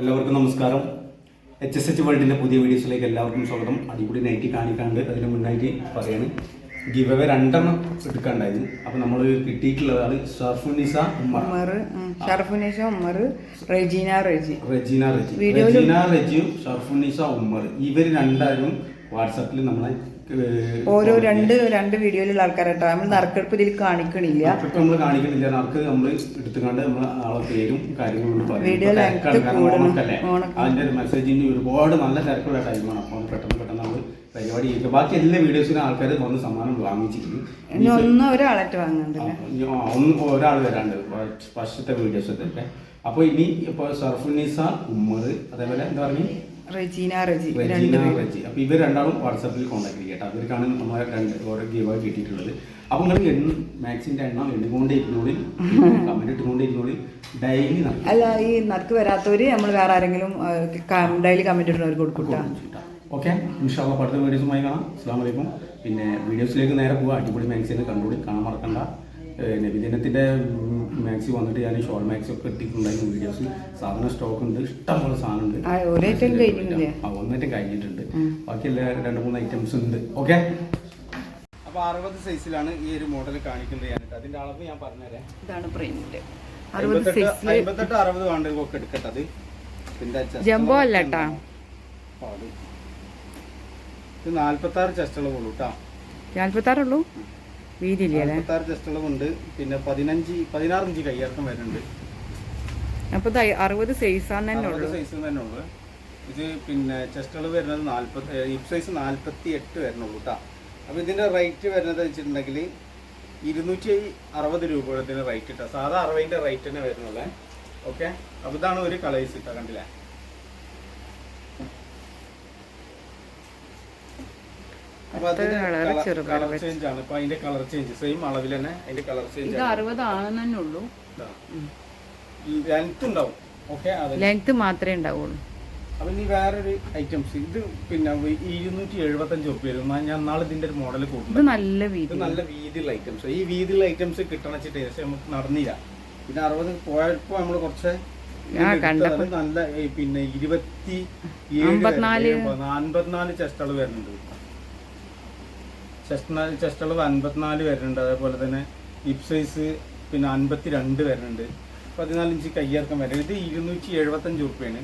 എല്ലാവർക്കും നമസ്കാരം. H S H വേൾഡിന്റെ പുതിയ വീഡിയോസിലേക്ക് എല്ലാവർക്കും സ്വാഗതം. അടിപൊളി നൈറ്റി കാണിക്കാണ്ട് അതിന് മുന്നായിട്ട് പറയാണ്. ഗിവ് അവേ രണ്ടെണ്ണം എടുക്കാണ്ടായിരുന്നു. അപ്പൊ നമ്മൾ കിട്ടിയിട്ടുള്ളതാണ് ഷർഫുനിസ ഉമ്മർ ഉമ്മർ റെജീന റെജി. റെജീന റെജി. റെജീന റെജിയും ഷർഫുനിസ ഉമ്മർ ഇവർ രണ്ടാരും വാട്സാപ്പിൽ നമ്മളെ ഓരോ രണ്ട് രണ്ട് വീഡിയോയിലുള്ള ആൾക്കാരാട്ടോ. നമ്മൾ നറുക്കെടുപ്പ് ഇതിൽ കാണിക്കണില്ല നമ്മൾ കാണിക്കണില്ല. നറുക്ക് നമ്മൾ എടുത്തുകൊണ്ട് നമ്മൾ ആളെ പേരും കാര്യങ്ങളും. വീഡിയോ. അതിന്റെ ഒരു മെസ്സേജിന് ഒരുപാട് നല്ല തിരക്കുള്ള ടൈമാണ് അപ്പോൾ പെട്ടെന്ന് പെട്ടെന്ന് നമ്മൾ പരിപാടി ചെയ്യുക ബാക്കി എല്ലാ വീഡിയോസിനും ആൾക്കാർ വന്ന് സമ്മാനം വാങ്ങിച്ചിരിക്കും. ഒന്നും ഒരാളായിട്ട് ഒന്ന് ഒരാൾ വരാണ്ട്. ഫസ്റ്റത്തെ വീഡിയോസ് അപ്പോൾ ഇനി ഇപ്പോൾ സർഫുനിസ ഉമ്മർ അതേപോലെ എന്താ പറഞ്ഞു? റെജീന റെജി റെജീന റെജി. അപ്പോൾ ഇവർ രണ്ടാളും വാട്സാപ്പിൽ കോൺടാക്ട് ചെയ്യട്ടെ. കേട്ടോ അവർക്കാണ് നമ്മൾ രണ്ട് ഓരോ ഗീവായി കിട്ടിയിട്ടുള്ളത്. അപ്പോൾ നിങ്ങൾ എണ്ണ മാക്സിന്റെ എണ്ണം എണ്ണുകൊണ്ടേ ഇരുന്നോളി കമന്റ് ഇട്ടുകൊണ്ടേ ഇരുന്നോളി ഡെയിലി അല്ല ഈ നറുക്ക് വരാത്തവര് നമ്മൾ വേറെ ആരെങ്കിലും ഡെയിലി കമന്റ് ഇടുന്നവർക്ക് കൊടുക്കൂട്ടാ ഓക്കെ ഇൻഷാല്ല പഠിത്ത വീഡിയോസുമായി കാണാം. അസ്സാം വലൈക്കും പിന്നെ വീഡിയോസിലേക്ക് നേരെ പോവുക അടിപൊളി മാക്സിനെ കണ്ടുകൂടി കാണാൻ മറക്കണ്ട. നബിദിനത്തിന്റെ മാക്സി വന്നിട്ട് ഞാൻ ഷോൾ മാക്സി ഒക്കെ ഇട്ടിട്ടുണ്ടായിരുന്നു വീഡിയോസ് സാധനം സ്റ്റോക്ക് ഉണ്ട് ഇഷ്ടംപോലെ സാധനം ഉണ്ട് ആ, ഒരു item കഴിഞ്ഞില്ലേ? ആ ഒന്നേറ്റം കഴിഞ്ഞിട്ടുണ്ട്. ബാക്കി എല്ലാ രണ്ട് മൂന്ന് ഐറ്റംസ് ഉണ്ട്. ഓക്കെ അപ്പോൾ അറുപത് സൈസിലാണ് ഈ ഒരു മോഡൽ കാണിക്കുന്നത് ഞാനിട്ട്. അതിന്റെ അളവ് ഞാൻ പറഞ്ഞുതരാം. ഇതാണ് പ്രിന്റ് അറുപത് അമ്പത്തെട്ട് അറുപത് വേണ്ടതൊക്കെ എടുക്കട്ടെ അത്. ജംബോ അല്ല. ഇത് നാല്പത്തി ആറ് ചെസ്റ്റുള്ള കേട്ടോ നാല്പത്താറുള്ളൂ വീതിയില്ലേ അളവുണ്ട്. പിന്നെ പതിനഞ്ച് പതിനാറ് ഇഞ്ച് കയ്യിറക്കം വരുന്നുണ്ട്. അപ്പോൾ ഇത് അറുപത് സൈസാന്ന് തന്നെ അറുപത് സൈസ് തന്നെ ഉള്ളു. ഇത് പിന്നെ ചെസ്റ്റ് അളവ് വരുന്നത് നാൽപ്പത്തി ഹിപ് സൈസ് നാൽപ്പത്തി എട്ട് വരുന്നുള്ളൂ കേട്ടോ അപ്പോൾ ഇതിന്റെ റേറ്റ് വരുന്നത് വെച്ചിട്ടുണ്ടെങ്കിൽ ഇരുന്നൂറ്റി അറുപത് രൂപ ഇതിന് റേറ്റ് ഇട്ടാ സാധാ അറുപതിന്റെ റേറ്റ് തന്നെ വരുന്നുള്ളേ. ഓക്കെ അപ്പോൾ ഇതാണ് ഒരു കളേഴ്സ് ഇട്ടാ കണ്ടില്ലേ? ചെറുപയർ colour ആണ്. ഇപ്പൊ അതിന്റെ കളർ ചേഞ്ച് സെയിം അളവിൽ തന്നെ അതിന്റെ കളർ ചേഞ്ച് ഇത് അറുപതാണെന്ന് തന്നെ ഉള്ളൂ ലെങ്ത് ഉണ്ടാവും. ഓക്കെ ലെങ്ത് മാത്രമേ ഉണ്ടാവുള്ളൂ. അപ്പൊ ഇനി വേറൊരു ഐറ്റംസ് ഇത് പിന്നെ ഇരുന്നൂറ്റി എഴുപത്തി അഞ്ച് വരും ഞാൻ- നാളെ ഇതിന്റെ ഒരു മോഡൽ കൂട്ടുന്നത് നല്ല വീതി നല്ല വീതിയുള്ള ഐറ്റംസ് ഈ വീതിയുള്ള ഐറ്റംസ് കിട്ടണ വെച്ചിട്ട് പക്ഷെ നമുക്ക് നടന്നില്ല. പിന്നെ അറുപത് പോയപ്പോ നമ്മൾ കുറച്ച് ആ, കണ്ടപ്പോ. നല്ല ഈ പിന്നെ ഇരുപത്തി അമ്പത്തിനാല്. വരുന്നുണ്ട്. ചെസ്റ്റ് ചെസ്റ്റൾ അൻപത്തിനാല് വരുന്നുണ്ട്. അതേപോലെ തന്നെ ഹിപ് സൈസ് പിന്നെ അൻപത്തി രണ്ട് വരുന്നുണ്ട്. പതിനാല് ഇഞ്ച് കയ്യിറക്കം വരുന്നത് ഇത് ഇരുന്നൂറ്റി എഴുപത്തഞ്ച് റുപ്യാണ്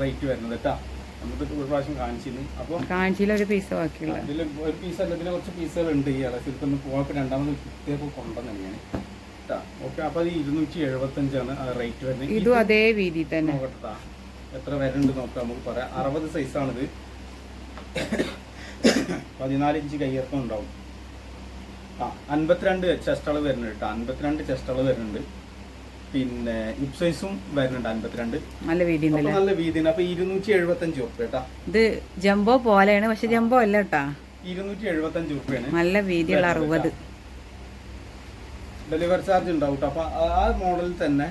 റേറ്റ് വരുന്നത് കേട്ടാ. നമുക്ക് ഒരു പ്രാവശ്യം കാണിച്ചിരുന്നു അപ്പോൾ കാണിച്ചില്ല ഒരു പീസ് ബാക്കിയുള്ള ഇതിൽ ഒരു പീസ് അല്ല ഇതിൽ കുറച്ച് പീസുകൾ ഉണ്ട് ഈ ഇളച്ചിൽ ഒന്ന് പോയപ്പോൾ രണ്ടാമത് കിട്ടിയപ്പോൾ കൊണ്ടുവന്നു കേട്ടാ. ഓക്കെ അപ്പോൾ അത് ഇരുന്നൂറ്റി എഴുപത്തഞ്ചാണ് റേറ്റ് വരുന്നത്. ഇതും അതേ വീതി തന്നെ. നോക്കട്ടെ എത്ര വരുന്നുണ്ട് നോക്കാം നമുക്ക് പറയാം. അറുപത് സൈസാണിത് പതിനാല് ഇഞ്ച് കയ്യിറക്കം ഉണ്ടാവും. ആ അൻപത്തിരണ്ട് ചെസ്റ്റ് അളവ് വരുന്നുണ്ട് കേട്ടോ അൻപത്തിരണ്ട് ചെസ്റ്റ് അളവ് വരുന്നുണ്ട്. പിന്നെ ഹിപ് സൈസും വരുന്നുണ്ട് അൻപത്തിരണ്ട്. നല്ല വീതി നല്ല വീതി അപ്പൊ ഇരുന്നൂറ്റി എഴുപത്തഞ്ച് ഉറുപ്പ്യ കേട്ടാ ഇത് ജംബോ പോലെയാണ് പക്ഷെ ജംബോ അല്ല കേട്ടാ ഇരുന്നൂറ്റി എഴുപത്തഞ്ച് ഉറുപ്പ്യാണ് നല്ല വീതിയുള്ള അറുപത്. ഡെലിവറി ചാർജ് ഉണ്ടാവും ട്ടോ. അപ്പൊ ആ- ആ മോഡലിൽ തന്നെ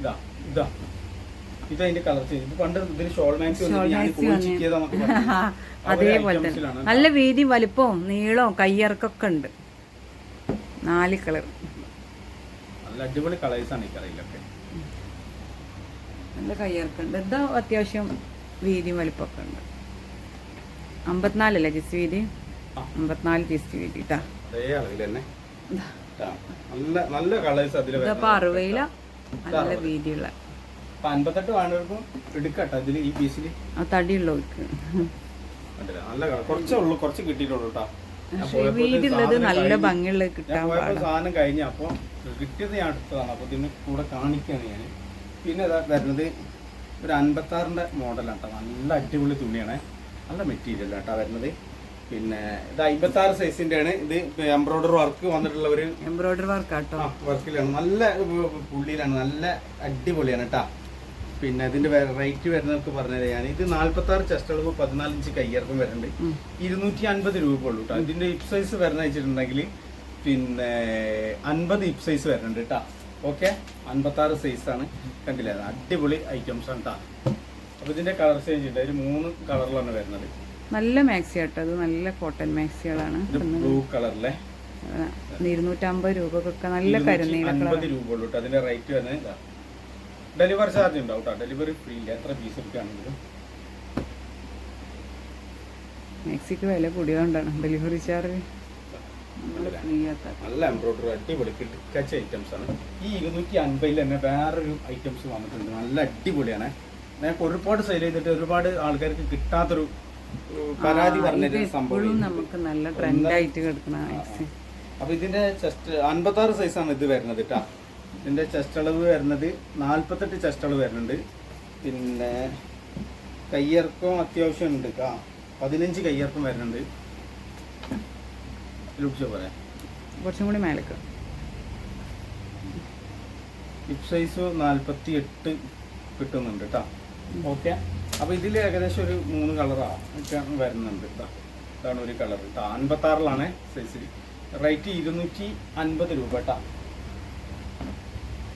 ഇതാ ഇതാ. ഇത് അതിന്റെ കളർ ചേഞ്ച് ഇത് പണ്ട് ഇതിന് ഷോൾ മാക്സി. അതേപോലെ തന്നെ. നല്ല വീതി വലിപ്പവും നീളവും കയ്യിറക്കൊക്കെ ഉണ്ട്. നാല് കളർ നല്ല അടിപൊളി കളേഴ്സ് ആണ് ഈ കടയിലൊക്കെ. നല്ല കയ്യിറക്കുണ്ട്. ഇതാ അത്യാവശ്യം വീതിയും വലിപ്പമൊക്കെ ഉണ്ട്? അമ്പത്തിനാലല്ലേ ജിസ് വീതി. അമ്പത്തിനാല് ജിസ് വീതി കേട്ടാ അതേ അളവിൽ തന്നെ. നല്ല നല്ല കളേഴ്സ് അതിൽ അറുപയില നല്ല വീതിയുള്ള അപ്പൊ അൻപത്തെട്ട് വേണ്ടവർക്കും എടുക്കട്ടെ ഇതിൽ ഈ പീസിൽ ആ തടിയുള്ളവർക്ക്. നല്ല. കുറച്ചേ ഉള്ളൂ കുറച്ച് കിട്ടിയിട്ടുള്ളൂ കേട്ടോ വീതിയുള്ളത് നല്ല ഭംഗിയുള്ള കിട്ടാൻ സാധനം കഴിഞ്ഞ അപ്പൊ കിട്ടിയത് ഞാൻ അടുത്തതാണ് അപ്പൊ ഇതിന് കൂടെ കാണിക്കാണ് ഞാൻ പിന്നെ ഇതാ വരുന്നത് ഒരു അൻപത്തി ആറിന്റെ മോഡലാണ് കേട്ടോ നല്ല അടിപൊളി തുണിയാണ്. നല്ല മെറ്റീരിയൽ കേട്ടോ വരുന്നത്. പിന്നെ ഇത് അമ്പത്തി ആറ് സൈസിന്റെ ആണ് ഇത് എംബ്രോയിഡറി വർക്ക് വന്നിട്ടുള്ള ഒരു എംബ്രോയിഡറി വർക്ക് ആട്ടോ വർക്കിലാണ് നല്ല പുള്ളിയിലാണ് നല്ല അടിപൊളിയാണ് കേട്ടാ പിന്നെ ഇതിന്റെ റേറ്റ് വരുന്നതൊക്കെ പറഞ്ഞത് ഞാൻ. ഇത് നാല്പത്തി ആറ് ചെസ്റ്റ് അളവ് പതിനാല് ഇഞ്ച് കയ്യിറക്കം വരുന്നുണ്ട്. ഇരുന്നൂറ്റി അൻപത് രൂപ ഉള്ളൂ കേട്ടോ ഇതിന്റെ ഇപ് സൈസ് വരുന്ന വെച്ചിട്ടുണ്ടെങ്കിൽ പിന്നെ അൻപത് ഇപ് സൈസ് വരുന്നുണ്ട് കേട്ടാ ഓക്കെ? അൻപത്തി ആറ് സൈസ് ആണ്. കണ്ടില്ലേ? അടിപൊളി ഐറ്റംസ് ആണ് കേട്ടാ അപ്പൊ ഇതിന്റെ കളർ ചേഞ്ച് ഉണ്ട്. ഒരു മൂന്ന് കളറിലാണ് വരുന്നത്. നല്ല മാക്സി കേട്ടോ അത് നല്ല കോട്ടൺ മാക്സികളാണ് ബ്ലൂ കളറിലെ ഇരുന്നൂറ്റമ്പത് രൂപക്കൊക്കെ നല്ല അൻപത് രൂപ ഉള്ളൂ അതിന്റെ റേറ്റ് വരുന്നത്. ഡെലിവറി ചാർജ് ഉണ്ടാവും കേട്ടോ ഡെലിവറി ഫ്രീ ഇല്ല എത്ര പീസ് എടുക്കുകയാണെങ്കിലും. മെക്സിക്ക് വില കൂടിയതുകൊണ്ടാണ് ഡെലിവറി ചാർജ് നല്ല എംബ്രോയിഡറി അടിപൊളി കിടക്കച്ച ഐറ്റംസ് ആണ്. ഈ ഇരുന്നൂറ്റി അൻപതിൽ തന്നെ വേറൊരു ഐറ്റംസ് വന്നിട്ടുണ്ട്. നല്ല അടിപൊളിയാണ്. ഞാൻ ഒരുപാട് സെയിൽ ചെയ്തിട്ട് ഒരുപാട് ആൾക്കാർക്ക് കിട്ടാത്തൊരു പരാതി പറഞ്ഞൊരു സംഭവം നമുക്ക് നല്ല ട്രെൻഡായിട്ട് കിടക്കണ അപ്പൊ ഇതിന്റെ ചെസ്റ്റ് അൻപത്താറ് ആണ് ഇത് വരുന്നത് കേട്ടോ ഇതിന്റെ ചെസ്റ്റ് അളവ് വരുന്നത് നാൽപ്പത്തെട്ട് ചെസ്റ്റ് അളവ് വരുന്നുണ്ട്. പിന്നെ കയ്യിറക്കം അത്യാവശ്യം ഉണ്ട് ആ പതിനഞ്ച് കയ്യിറക്കം വരുന്നുണ്ട്. ലുക്സ് പറയാം കുറച്ചും കൂടി മേലേക്ക്. ഹിപ് സൈസ് നാൽപ്പത്തി എട്ട് കിട്ടുന്നുണ്ട് കേട്ടോ ഓക്കെ. അപ്പോൾ ഇതിൽ ഏകദേശം ഒരു മൂന്ന് കളറാണ് വരുന്നുണ്ട് കേട്ടോ ഇതാണ് ഒരു കളർ കേട്ടോ അൻപത്താറിലാണ് സൈസിൽ റേറ്റ് ഇരുന്നൂറ്റി അൻപത് രൂപ കേട്ടോ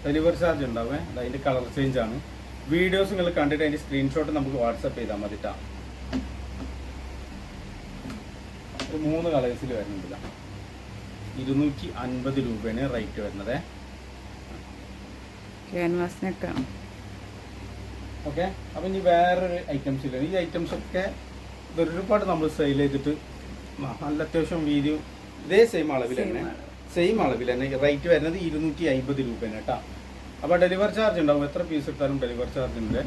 ഡെലിവറി ചാർജ് ഉണ്ടാവേ. അത് അതിന്റെ കളർ ചേഞ്ച് ആണ്. വീഡിയോസ് നിങ്ങൾ കണ്ടിട്ട് അതിന്റെ സ്ക്രീൻഷോട്ട് നമുക്ക് വാട്സപ്പ് ചെയ്താൽ മതി കേട്ടോ ഒരു മൂന്ന് കളേഴ്സിൽ വരുന്നുണ്ട് ഇതാ. ഇരുന്നൂറ്റി അൻപത് രൂപയാണ് റേറ്റ് വരുന്നത്. ക്യാൻവാസിനൊക്കെ ഓക്കെ അപ്പം ഇനി വേറൊരു ഐറ്റംസ് ഇല്ല? ഈ ഐറ്റംസ് ഒക്കെ ഒരുപാട് നമ്മൾ സെയിൽ ചെയ്തിട്ട് നല്ല അത്യാവശ്യം വീതിയും ഇതേ സെയിം അളവിൽ തന്നെ. സെയിം അളവിൽ തന്നെ റേറ്റ് വരുന്നത് ഇരുന്നൂറ്റി അമ്പത് രൂപയാണ് കേട്ടോ അപ്പോൾ ഡെലിവറി ചാർജ് ഉണ്ടാവും. എത്ര പീസ് എടുത്താലും ഡെലിവറി ചാർജ് ഉണ്ട്.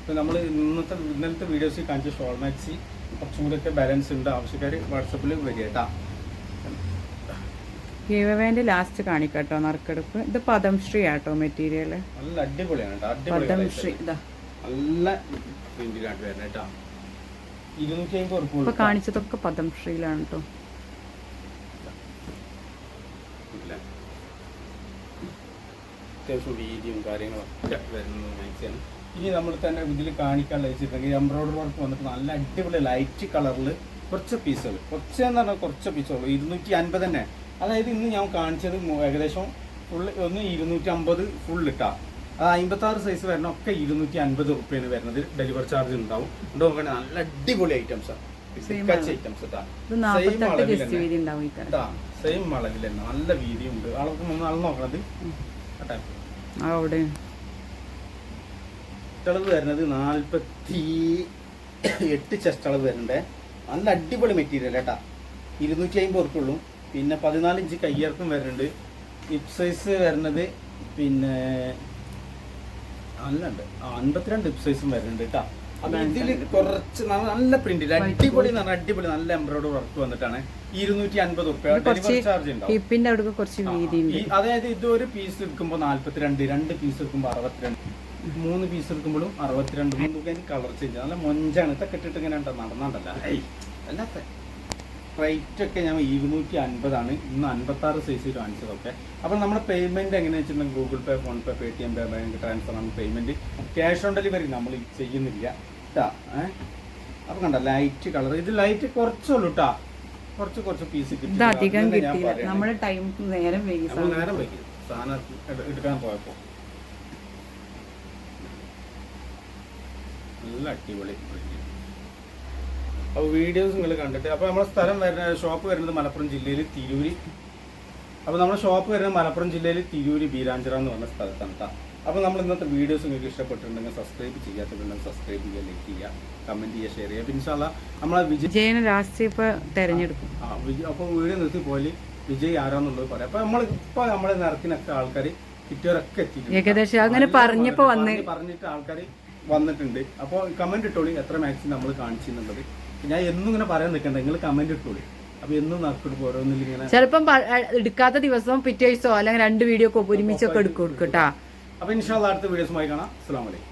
ഇപ്പോൾ നമ്മൾ ഇന്നത്തെ ഇന്നലത്തെ വീഡിയോസിൽ കാണിച്ച ഷോൾ മാക്സി കുറച്ചും കൂടിയൊക്കെ ബാലൻസ് ഉണ്ട്. ആവശ്യക്കാർ വാട്സപ്പിൽ വരിക കേട്ടോ ഗീവവേന്റെ ലാസ്റ്റ് കാണിക്കട്ടോ നറുക്കെടുപ്പ്. ഇത് പദംശ്രീ ആട്ടോ മെറ്റീരിയൽ നല്ല അടിപൊളിയാണ് അടിപൊളി പദംശ്രീ. ഇതാ. നല്ല ഇപ്പൊ കാണിച്ചതൊക്കെ പദംശ്രീയിലാണ് കേട്ടോ. അത്യാവശ്യം വീതിയും കാര്യങ്ങളൊക്കെ വരുന്നത് മാക്സിയാണ് ഇനി നമ്മൾ തന്നെ ഇതിൽ കാണിക്കാൻ വെച്ചിട്ടുണ്ടെങ്കിൽ എംബ്രോയിഡറി വർക്ക് വന്നിട്ട് നല്ല അടിപൊളി ലൈറ്റ് കളറിൽ കുറച്ച് പീസുകൾ കുറച്ച് എന്ന് പറഞ്ഞാൽ കുറച്ച് പീസുകൾ ഇരുന്നൂറ്റി അൻപത് തന്നെ. അതായത് ഇന്ന് ഞാൻ കാണിച്ചത് ഏകദേശം ഫുള്ള് ഒന്ന് ഇരുന്നൂറ്റി അമ്പത് ഫുൾ ഇട്ടാ. അത് അമ്പത്താറ് സൈസ് വരണ ഒക്കെ ഇരുന്നൂറ്റി അൻപത് റുപ്യാണ് വരുന്നത്. ഡെലിവറി ചാർജ് ഉണ്ടാവും. ഉണ്ട് നോക്കണേ നല്ല അടിപൊളി ഐറ്റംസ് സെയിം അളവിൽ തന്നെ. നല്ല വീതിയുണ്ട്. അളവ് അളവ് നോക്കണത്. ചെസ്റ്റളവ് വരുന്നത് നാൽപ്പത്തി എട്ട് ചെസ്റ്റളവ് വരുന്നുണ്ട്. നല്ല അടിപൊളി മെറ്റീരിയൽ കേട്ടാ. ഇരുന്നൂറ്റി അമ്പത് ഉറുപ്പുള്ളൂ പിന്നെ പതിനാല് ഇഞ്ച് കയ്യിറക്കും വരുന്നുണ്ട് ഹിപ് സൈസ് വരുന്നത് പിന്നെ നല്ല ഉണ്ട് അൻപത്തിരണ്ട് ഹിപ് സൈസും വരുന്നുണ്ട് കേട്ടോ ഇതിൽ കുറച്ച് നല്ല- പ്രിന്റ് അടിപൊളി അടിപൊളി നല്ല എംബ്രോയിഡറി വർക്ക് വന്നിട്ടാണ്. ഇരുന്നൂറ്റി അൻപത് ഡെലിവറി ചാർജ് ഉണ്ടാവും അതായത് ഇത് ഒരു പീസ് എടുക്കുമ്പോൾ നാല്പത്തിരണ്ട് രണ്ട് പീസ് എടുക്കുമ്പോൾ അറുപത്തിരണ്ട്. മൂന്ന് പീസ് എടുക്കുമ്പോഴും അറുപത്തിരണ്ട്. മൂന്ന് കളർ ചേഞ്ച് നല്ല മൊഞ്ചാണ്. ഇതൊക്കെ ഇട്ടിട്ട് ഇങ്ങനെ നടന്നാണ്ടല്ല. അല്ലാത്ത റേറ്റ് ഒക്കെ ഞാൻ ഇരുന്നൂറ്റി അൻപതാണ് ഇന്ന് അൻപത്താറ് സൈസ് കാണിച്ചതൊക്കെ അപ്പം നമ്മുടെ പേയ്മെന്റ് എങ്ങനെയാണെന്ന് വെച്ചിട്ടുണ്ടെങ്കിൽ Google Pay PhonePe Paytm pay bank transfer ആണ് പേയ്മെന്റ് ക്യാഷ് ഓൺ ഡെലിവറി നമ്മൾ ചെയ്യുന്നില്ല. കേട്ടാ ഏഹ് അപ്പം കണ്ട ലൈറ്റ് കളർ ഇത് ലൈറ്റ് കുറച്ചുള്ളൂ കേട്ടാ കുറച്ച് കുറച്ച് പീസ് ഇത് അധികം കിട്ടിയില്ല. നമ്മുടെ ടൈം നേരം വൈകി നമ്മൾ നേരം വയ്ക്കും സാധനം എടു- എടുക്കാൻ പോയപ്പോ. നല്ല അടിപൊളി. അപ്പോൾ വീഡിയോസ് നിങ്ങൾ കണ്ടിട്ട്. അപ്പോൾ നമ്മുടെ സ്ഥലം വരുന്ന ഷോപ്പ് വരുന്നത് മലപ്പുറം ജില്ലയിൽ തിരൂര്. അപ്പോൾ നമ്മുടെ ഷോപ്പ് വരുന്നത് മലപ്പുറം ജില്ലയിൽ തിരൂര് ബീരാഞ്ചിറ എന്ന് പറഞ്ഞ സ്ഥലത്താണ് അപ്പോൾ നമ്മൾ ഇന്നത്തെ വീഡിയോസ് നിങ്ങൾക്ക് ഇഷ്ടപ്പെട്ടിട്ടുണ്ടെങ്കിൽ സബ്സ്ക്രൈബ് ചെയ്യാത്തവരുണ്ടെങ്കിൽ സബ്സ്ക്രൈബ് ചെയ്യുക ലൈക്ക് ചെയ്യുക കമന്റ് ചെയ്യുക ഷെയർ ചെയ്യുക. പിന്നെ നമ്മളെ വിജയ് വിജയനെ ലാസ്റ്റ് ഇപ്പൊ തെരഞ്ഞെടുക്കും. ആ വിജയ് അപ്പോൾ വീഡിയോ നിർത്തി പോലെ വിജയ് ആരാന്നുള്ളത് പറയാം. അപ്പോൾ നമ്മൾ ഇപ്പോൾ നമ്മളെ നിറത്തിനൊക്കെ ആൾക്കാർ കിട്ടിയവരൊക്കെ എത്തിയിട്ടുണ്ട് ഏകദേശം അങ്ങനെ പറഞ്ഞപ്പോൾ വന്ന്. പറഞ്ഞിട്ട് ആൾക്കാർ വന്നിട്ടുണ്ട്. അപ്പോൾ കമന്റ് ഇട്ടോളി എത്ര മാക്സിമം നമ്മൾ കാണിച്ചെന്നുള്ളത്. ഞാൻ എന്നും ഇങ്ങനെ പറയാൻ നിൽക്കണ്ട. നിങ്ങൾ കമന്റ് ഇട്ടോളി. അപ്പോൾ എന്നും നറുക്കെടുപ്പ് ഓരോന്നിൽ ഇങ്ങനെ. ചിലപ്പം പ- എടുക്കാത്ത ദിവസം പിറ്റേ ദിവസമോ അല്ലെങ്കിൽ രണ്ട് വീഡിയോ ഒക്കെ ഒരുമിച്ചൊക്കെ എടുക്കും കേട്ടാ. അപ്പൊ ഇൻഷാല്ല അടുത്ത വീഡിയോസുമായി കാണാം. അസ്സാം വലൈക്കും